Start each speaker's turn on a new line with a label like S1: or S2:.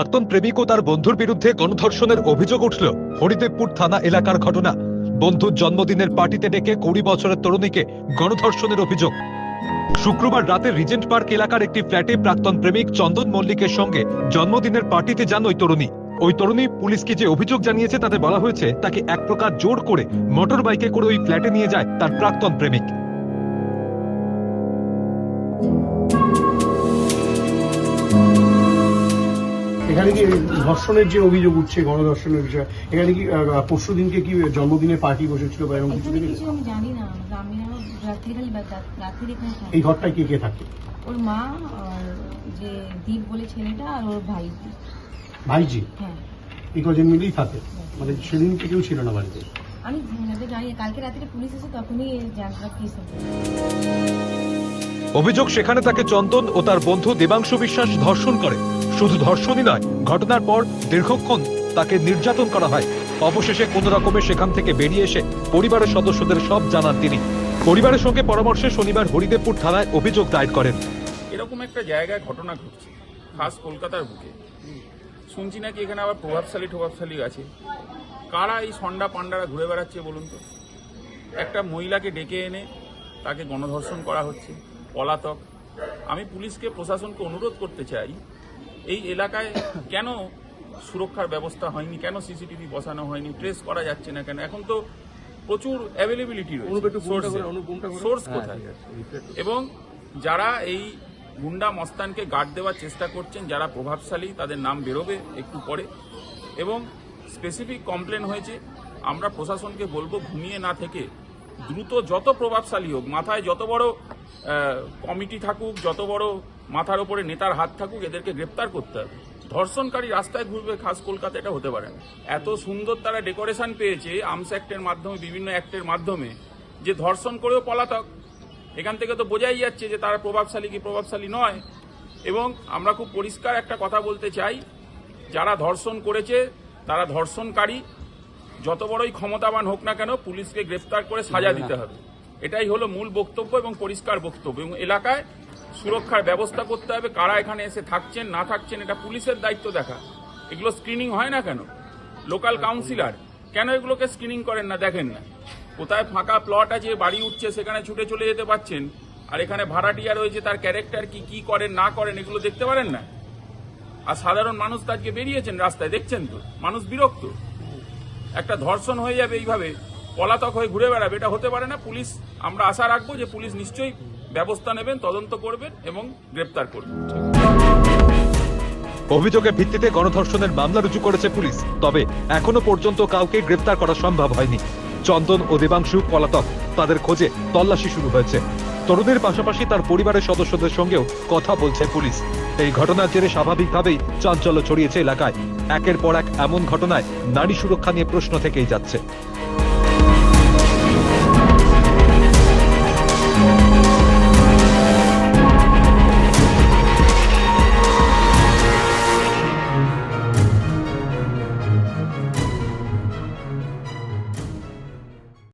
S1: প্রাক্তন প্রেমিক ও তার বন্ধুর বিরুদ্ধে গণধর্ষণের অভিযোগ উঠল। হরিদেবপুর থানা এলাকার ঘটনা। বন্ধুর জন্মদিনের পার্টিতে ডেকে কুড়ি বছরের তরুণীকে গণধর্ষণের অভিযোগ। শুক্রবার রাতে রিজেন্ট পার্ক এলাকার একটি ফ্ল্যাটে প্রাক্তন প্রেমিক চন্দন মল্লিকের সঙ্গে জন্মদিনের পার্টিতে যান ওই তরুণী। ওই তরুণী পুলিশকে যে অভিযোগ জানিয়েছে তাতে বলা হয়েছে, তাকে এক প্রকার জোর করে মোটর বাইকে করে ওই ফ্ল্যাটে নিয়ে যায় তার প্রাক্তন প্রেমিক।
S2: এখানে কি ধর্ষণের যে অভিযোগ উঠছে গণধর্ষণের বিষয় এখানে কি পরশু দিনকে কি জন্মদিনের পার্টি বসেছিল বা এরকম কিছু
S3: আমি জানি না। রাত-
S2: এই ঘরটায় কে কে থাকে?
S3: ওর মা আর যে দীপ বলে ছেলেটা আর ওর ভাই
S2: ভাইজি?
S3: হ্যাঁ।
S2: এই কজন মিলেই থাকে? মানে সেদিনকে কেউ ছিল না বাড়িতে?
S3: আমি জানি কালকে রাত্রে পুলিশ এসে তখনই জানতে
S1: অভিযোগ সেখানে তাকে চন্দন ও তার বন্ধু দেবাংশু বিশ্বাস ধর্ষণ করে। শুধু ধর্ষণই নয়, ঘটনার পর দীর্ঘক্ষণ তাকে নির্যাতন করা হয়। অবশেষে কোন রকমে সেখান থেকে বেরিয়ে এসে পরিবারের সদস্যদের সব জানান তিনি। পরিবারের সঙ্গে পরামর্শে শনিবার হরিদেবপুর থানায় অভিযোগ দায়ের করেন।
S4: এরকম একটা জায়গায় ঘটনা ঘটছে, খাস কলকাতার বুকে। শুনছি নাকি এখানে আবার প্রভাবশালী প্রভাবশালী আছে। কারা এই সন্ডা পান্ডারা ঘুরে বেড়াচ্ছে বলুন তো? একটা মহিলাকে ডেকে এনে তাকে গণধর্ষণ করা হচ্ছে, পলাতক। আমি পুলিশকে, প্রশাসনকে অনুরোধ করতে চাই এই এলাকায় কেন সুরক্ষার ব্যবস্থা হয়নি? কেন সিসিটিভি বসানো হয়নি? ট্রেস করা যাচ্ছে না কেন? এখন তো প্রচুর অ্যাভেলেবিলিটি রয়েছে। সোর্স কোথায়? এবং যারা এই গুন্ডা মস্তানকে গার্ড দেওয়ার চেষ্টা করছেন যারা প্রভাবশালী তাদের নাম বেরোবে একটু পরে। এবং স্পেসিফিক কমপ্লেন হয়েছে আমরা প্রশাসনকে বলব ঘুমিয়ে না থেকে দ্রুত যত প্রভাবশালী হোক মাথায় যত বড় কমিটি থাকুক যত বড় মাথার ওপরে নেতার হাত থাকুক এদেরকে গ্রেপ্তার করতে হবে। ধর্ষণকারী রাস্তায় ঘুরবে খাস কলকাতা এটা হতে পারে না। এত সুন্দর তারা ডেকোরেশন পেয়েছে আর্মস অ্যাক্টের মাধ্যমে বিভিন্ন অ্যাক্টের মাধ্যমে যে ধর্ষণ করেও পলাতক। এখান থেকে তো বোঝাই যাচ্ছে যে তারা প্রভাবশালী কি প্রভাবশালী নয়। এবং আমরা খুব পরিষ্কার একটা কথা বলতে চাই যারা ধর্ষণ করেছে তারা ধর্ষণকারী। যত বড়ই ক্ষমতাবান হোক না কেন পুলিশকে গ্রেফতার করে সাজা দিতে হবে। এটাই হলো মূল বক্তব্য এবং পরিষ্কার বক্তব্য। এবং এলাকায় সুরক্ষার ব্যবস্থা করতে হবে, কারা এখানে এসে থাকছেন, না থাকছেন, এটা পুলিশের দায়িত্ব দেখা। এগুলো স্ক্রিনিং হয় না কেন? লোকাল কাউন্সিলর কেন এগুলোকে স্ক্রিনিং করেন না? দেখেন না। কোথায় ফাঁকা প্লট আছে, বাড়ি উঠছে, সেখানে ছুটে চলে যেতে পারছেন, আর এখানে ভাড়াটিয়া রয়েছে, তার ক্যারেক্টার কি কি করেন, না করেন, এগুলো দেখতে পারেন না? আর সাধারণ মানুষ তো আজকে বেরিয়েছেন রাস্তায়, দেখছেন তো? মানুষ বিরক্ত। একটা ধর্ষণ হয়ে যাবে এইভাবে। পলাতক হয়ে ঘুরে বেড়াবে। এটা হতে পারে না, পুলিশ আমরা আশা রাখব যে পুলিশ নিশ্চয়ই ব্যবস্থা নেবেন, তদন্ত করবেন এবং গ্রেপ্তার করবেন।
S1: অভিযোগের ভিত্তিতে গণধর্ষণের মামলা রুজু করেছে পুলিশ, তবে এখনও পর্যন্ত কাউকে গ্রেপ্তার করা সম্ভব হয়নি। চন্দন ও দেবাংশু পলাতক, তাদের খোঁজে তল্লাশি শুরু হয়েছে। তরুণের পাশাপাশি তার পরিবারের সদস্যদের সঙ্গেও কথা বলছে পুলিশ। এই ঘটনার জেরে স্বাভাবিকভাবেই চাঞ্চল্য ছড়িয়েছে এলাকায়। একের পর এক এমন ঘটনায় নারী সুরক্ষা নিয়ে প্রশ্ন থেকেই যাচ্ছে।